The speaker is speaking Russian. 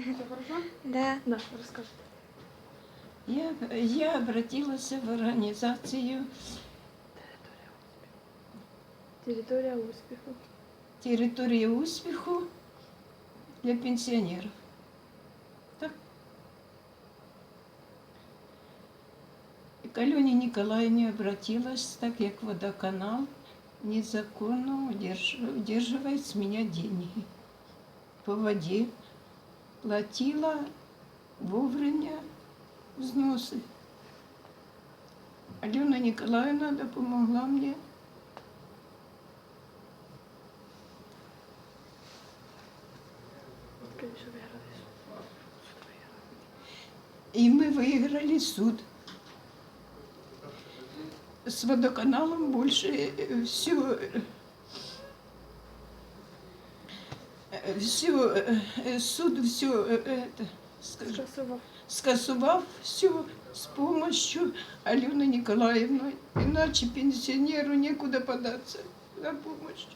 Все хорошо? Да. Да, расскажи. Я, я обратилась в организацию Территория успеха. «Территория успеху» для пенсионеров. Так. И к Алене Николаевне обратилась, так как водоканал незаконно удерж- удерживает с меня деньги по воде. Платила вовремя взносы. Алена Николаевна допомогла мне. И мы выиграли суд. С водоканалом больше все, все, суд все это, скажем, Скасував. с помощью Алены Николаевны. Иначе пенсионеру некуда податься за помощью.